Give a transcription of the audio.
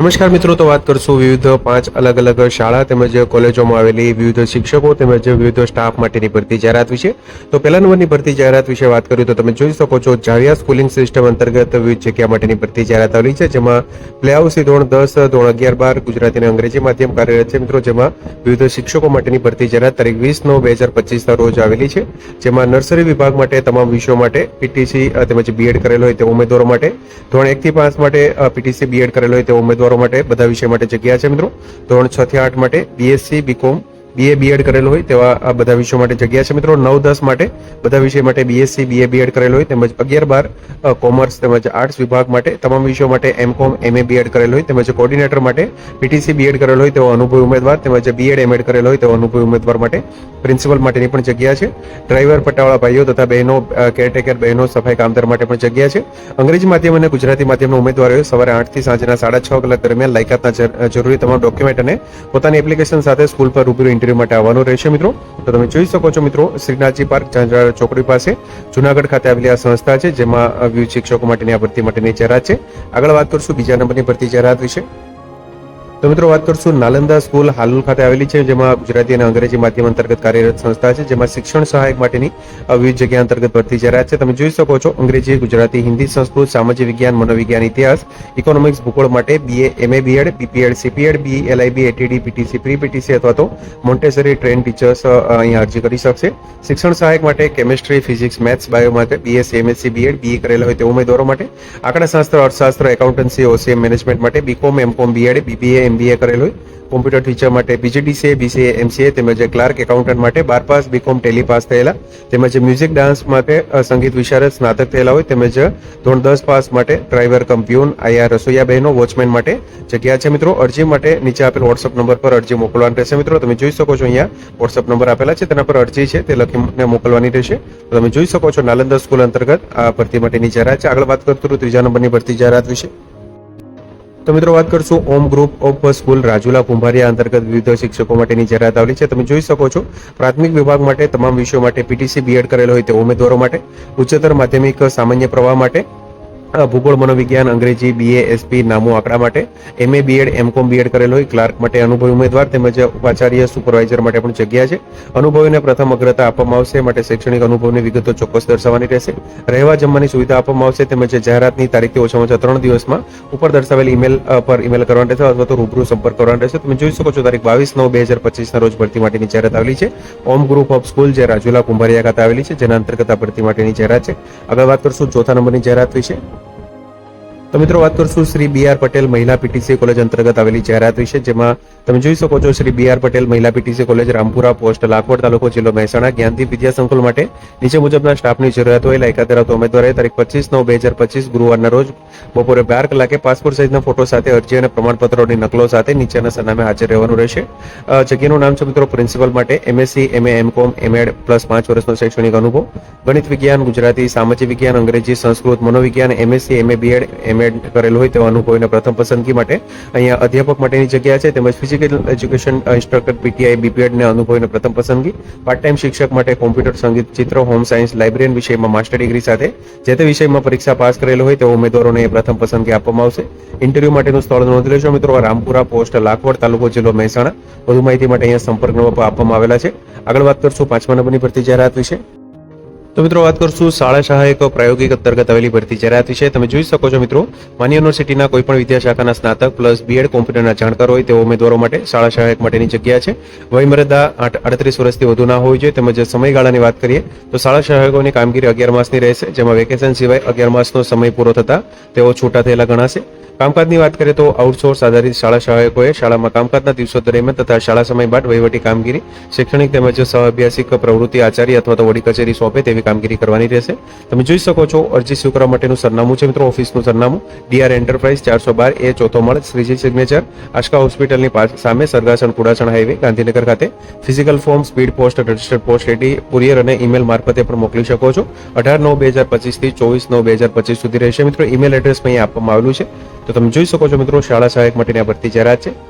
નમસ્કાર મિત્રો, તો વાત કરશું વિવિધ પાંચ અલગ અલગ શાળા તેમજ કોલેજોમાં આવેલી વિવિધ શિક્ષકો તેમજ વિવિધ સ્ટાફ માટેની ભરતી જાહેરાત વિશે. તો પહેલા નંબરની ભરતી જાહેરાત વિશે વાત કરીએ તો તમે જોઈ શકો છો જાવિયા સ્કૂલિંગ સિસ્ટમ અંતર્ગત વિવિધ જગ્યા માટેની ભરતી જાહેરાત આવેલી છે, જેમાં પ્લે હાઉસથી ધોરણ દસ, ધોરણ અગિયાર, બાર, ગુજરાતી અને અંગ્રેજી માધ્યમ કાર્યરત છે. મિત્રો, જેમાં વિવિધ શિક્ષકો માટેની ભરતી જાહેરાત તારીખ વીસ નવ બે હજાર પચીસના રોજ આવેલી છે, જેમાં નર્સરી વિભાગ માટે તમામ વિષયો માટે પીટીસી તેમજ બીએડ કરેલો હોય તે ઉમેદવારો માટે, ધોરણ એકથી પાંચ માટે પીટીસી બીએડ કરેલો હોય તે ઉમેદવારો માટે બધા વિષય માટે જગ્યા છે મિત્રો. ધોરણ છ થી આઠ માટે બીએસસી બીકોમ બીએ બીએડ કરેલું હોય તેવા આ બધા વિષયો માટે જગ્યા છે મિત્રો. નવ દસ માટે બધા વિષય માટે બીએસસી બીએ બીએડ કરેલું હોય તેમજ અગિયાર બાર કોમર્સ તેમજ આર્ટ્સ વિભાગ માટે તમામ વિષયો માટે એમકોમ એમએ બીએડ કરેલું હોય તેમજ કોર્ડિનેટર માટે પીટીસી બીએડ કરેલો હોય તેવો અનુભવી ઉમેદવાર તેમજ બીએડ એમએડ કરેલો હોય તેવો અનુભવી ઉમેદવાર માટે પ્રિન્સિપલ માટેની પણ જગ્યા છે. ડ્રાઈવર પટાવાળા ભાઈઓ તથા બહેનો કેરટેકર બહેનો, સફાઈ કામદાર માટે પણ જગ્યા છે. અંગ્રેજી માધ્યમ અને ગુજરાતી માધ્યમના ઉમેદવારોએ સવારે આઠથી સાંજના સાડા છ કલાક દરમિયાન લાયકાતના જરૂરી તમામ ડોક્યુમેન્ટ અને પોતાની એપ્લિકેશન સાથે સ્કૂલ પર રૂબરૂ ઇન્ટરવ્યુ માટે આવવાનું રહેશે મિત્રો. તો તમે જોઈ શકો છો મિત્રો, શ્રીનાથજી પાર્ક ઝાંઝરા ચોકડી પાસે જુનાગઢ ખાતે આવેલી આ સંસ્થા છે, જેમાં વિવિધ શિક્ષકો માટેની આ ભરતી માટેની જાહેરાત છે. આગળ વાત કરશું બીજા નંબરની ભરતી જાહેરાત વિશે તો મિત્રો વાત કરશું નાલંદા સ્કૂલ હાલુલ ખાતે આવેલી છે, જેમાં ગુજરાતી અને અંગ્રેજી માધ્યમ અંતર્ગત કાર્યરત સંસ્થા છે, જેમાં શિક્ષણ સહાયક માટેની વિવિધ જગ્યા અંતર્ગત ભરતી જાહેરાત છે. તમે જોઈ શકો છો, અંગ્રેજી, ગુજરાતી, હિન્દી સંસ્કૃત, સામાજિક વિજ્ઞાન, મનોવિજ્ઞાન, ઇતિહાસ, ઇકોનોમિક્સ, ભૂગોળ માટે BA MA BEd BPEd CPEd B LIB ATD PTC pre PTC અથવા તો મોન્ટેસરી ટ્રેન ટીચર્સ અહીંયા અરજી કરી શકશે. શિક્ષણ સહાયક માટે કેમિસ્ટ્રી ફિઝિક્સ મેથ્સ બાયો માટે બીએસસી એમએસસી બીએડ બીએ કરેલા હોય તે ઉમેદવારો માટે આંકડાશાસ્ત્ર અર્થશાસ્ત્ર એકાઉન્ટન્સી ઓસીએમ મેનેજમેન્ટ માટે BCom MCom BEd BBA MBA કરેલું હોય. કોમ્પ્યુટર ટીચર માટે પીજીડીસીએ બીસીએ એમસીએ તેમજ ક્લાર્ક એકાઉન્ટન્ટ માટે બાર પાસ બીકોમ ટેલી પાસ થયેલા. તેમજ મ્યુઝિક ડાન્સ માટે સંગીત વિશારદ સ્નાતક થયેલા હોય. તેમજ ધોરણ દસ પાસ માટે ડ્રાઈવર કમ્પ્યુન આયા રસોઈયા બહેનો વોચમેન માટે જગ્યા છે મિત્રો. અરજી માટે નીચે આપેલ વોટ્સઅપ નંબર પર અરજી મોકલવાની રહેશે મિત્રો. તમે જોઈ શકો છો અહીંયા વોટ્સઅપ નંબર આપેલા છે. તેના પર અરજી છે. તે લખીને મોકલવાની રહેશે. તમે જોઈ શકો છો નાલંદા સ્કૂલ અંતર્ગત આ ભરતી માટેની જાહેરાત છે. આગળ વાત કરતું ત્રીજા નંબરની ભરતી જાહેરાત વિશે. તો મિત્રો વાત કરશું Om group of school Rajula Kumbhariya અંતર્ગત વિવિધ શિક્ષકો માટેની જાહેરાત આવેલી છે. તમે જોઈ શકો છો, પ્રાથમિક વિભાગ માટે તમામ વિષયો માટે પીટીસી બીએડ કરેલો હોય તે ઉમેદવારો માટે, ઉચ્ચતર માધ્યમિક સામાન્ય પ્રવાહ માટે ભૂગોળ, મનોવિજ્ઞાન, અંગ્રેજી બીએ એસપી નામો આંકડા માટે એમએ બીએડ એમકોમ બીએડ કરેલો હોય. ક્લાર્ક માટે અનુભવી ઉમેદવાર તેમજ ઉપાચાર્ય સુપરવાઇઝર માટે પણ જગ્યા છે. અનુભવીને પ્રથમ અગ્રતા આપવામાં આવશે. માટે શૈક્ષણિક અનુભવની વિગતો ચોક્કસ દર્શાવવાની રહેશે. રહેવા જમવાની સુવિધા આપવામાં આવશે તેમજ જાહેરાતની તારીખથી ઓછામાં ઓછા ત્રણ દિવસમાં ઉપર દર્શાવેલ ઈમેલ પર ઈમેલ કરવાનું રહેશે અથવા તો રૂબરૂ સંપર્ક કરવાનો રહેશે. તમે જોઈ શકો છો તારીખ બાવીસ નવ બે હજાર પચીસના રોજ ભરતી માટેની જાહેરાત આવેલી છે. ઓમ ગ્રુપ ઓફ સ્કૂલ જે રાજુલા કુંભારિયા ખાતે આવેલી છે, જેના અંતર્ગત ભરતી માટેની જાહેરાત છે. આગળ વાત કરશું ચોથા નંબરની જાહેરાત વિશે. તો મિત્રો વાત કરશું શ્રી બી આર પટેલ મહિલા પીટીસી કોલેજ અંતર્ગત આવેલી જાહેરાત વિશે, જેમાં તમે જોઈ શકો છો શ્રી બી આર પટેલ મહિલા PTC college Rampura post Lakhvad તાલુકો જિલ્લો મહેસાણા, જ્ઞાનદીપ વિદ્યા સંકુલ માટે. નીચે મુજબના સ્ટાફની જરૂરિયાત હોય લાયકાત ધરાવતો ઉમેદવારે તારીખ પચીસ નવ બે હજાર પચીસ ગુરુવારના રોજ બપોરે બાર કલાકે પાસપોર્ટ સાઇઝના ફોટો સાથે અરજી અને પ્રમાણપત્રોની નકલો સાથે નીચેના સરનામે હાજર રહેવાનું રહેશે. જગ્યાનું નામ છે મિત્રો પ્રિન્સિપલ માટે. MSc MA MCom MEd plus પાંચ વર્ષનો શૈક્ષણિક અનુભવ. ગણિત વિજ્ઞાન, ગુજરાતી સામાજિક વિજ્ઞાન, અંગ્રેજી, સંસ્કૃત, મનોવિજ્ઞાન એમએસસી એમએ બીએડ એમએડ કરેલું હોય તેવા અનુભવીને પ્રથમ પસંદગી માટે અહીંયા અધ્યાપક માટેની જગ્યા છે, તેમજ ફિઝિકલ એજ્યુકેશન ઇન્સ્ટ્રક્ટર પીટીઆઈ બીપીએડને અનુભવીને પ્રથમ પસંદગી. પાર્ટ ટાઈમ શિક્ષક માટે કોમ્પ્યુટર સંગીત, ચિત્ર હોમ સાયન્સ લાઇબ્રેરિયન વિષયમાં માસ્ટર ડિગ્રી સાથે જે તે વિષયમાં પરીક્ષા પાસ કરેલ હોય તેવા ઉમેદવારોને પ્રથમ પસંદગી આપવામાં આવશે. ઇન્ટરવ્યુ માટેનું સ્થળ નોંધી લેશો મિત્રો. રામપુરા પોસ્ટ લાખવડ તાલુકો, જિલ્લો મહેસાણા. વધુ માહિતી માટે અહીંયા સંપર્ક નંબર આપવામાં આવેલા છે. આગળ વાત કરશું પાંચમા નંબરની ભરતી જાહેરાત વિશે. તો મિત્રો વાત કરશું શાળા સહાયક પ્રાયોગિક અંતર્ગત આવેલી ભરતી જાહેરાત વિશે તમે જોઈ શકો છો મિત્રો. માન્ય યુનિવર્સિટીના કોઈ પણ વિદ્યાશાખાના સ્નાતક પ્લસ બીએડ કોમ્પ્યુટરના જાણકાર હોય તેવા ઉમેદવારો માટે શાળા સહાયક માટેની જગ્યા છે. વયમર્યાદા અડત્રીસ વર્ષથી વધુ ના હોવી જોઈએ તેમજ સમયગાળાની વાત કરીએ તો શાળા સહાયકોની કામગીરી અગિયાર માસની રહેશે, જેમાં વેકેશન સિવાય અગિયાર માસનો સમય પૂરો થતા તેઓ છૂટા થયેલા ગણાશે. કામકાજની વાત કરીએ તો આઉટસોર્સ આધારિત શાળા સહાયકોએ શાળામાં કામકાજના દિવસો દરમિયાન તથા શાળા સમય બાદ વહીવટી કામગીરી, શૈક્ષણિક તેમજ સહઅભ્યાસિક પ્રવૃત્તિ આચાર્ય અથવા તો વડી કચેરી સોંપે તેવી જેવી કામગીરી કરવાની રહેશે. તમે જોઈ શકો છો, અરજી સ્વીકારવા માટેનું સરનામું છે મિત્રો, ઓફિસનું સરનામું. ડીઆર એન્ટરપ્રાઇઝ ચારસો બાર એ ચોથો માળ, શ્રીજી સિગ્નેચર, આશકા હોસ્પિટલની સામે સરગાસણ કુડાસણ હાઈવે, ગાંધીનગર ખાતે. Physical form speed post registered post AT courier અને ઈમેલ મારફતે પણ મોકલી શકો છો. અઢાર નવ બે હજાર પચીસથી ચોવીસ નવ બે હજાર પચીસ સુધી રહેશે મિત્રો. ઈમેલ એડ્રેસ અહીં આપવામાં આવેલું છે. તો તમે જોઈ શકો છો મિત્રો, શાળા સહાયક માટેની આ ભરતી જાહેરાત છે.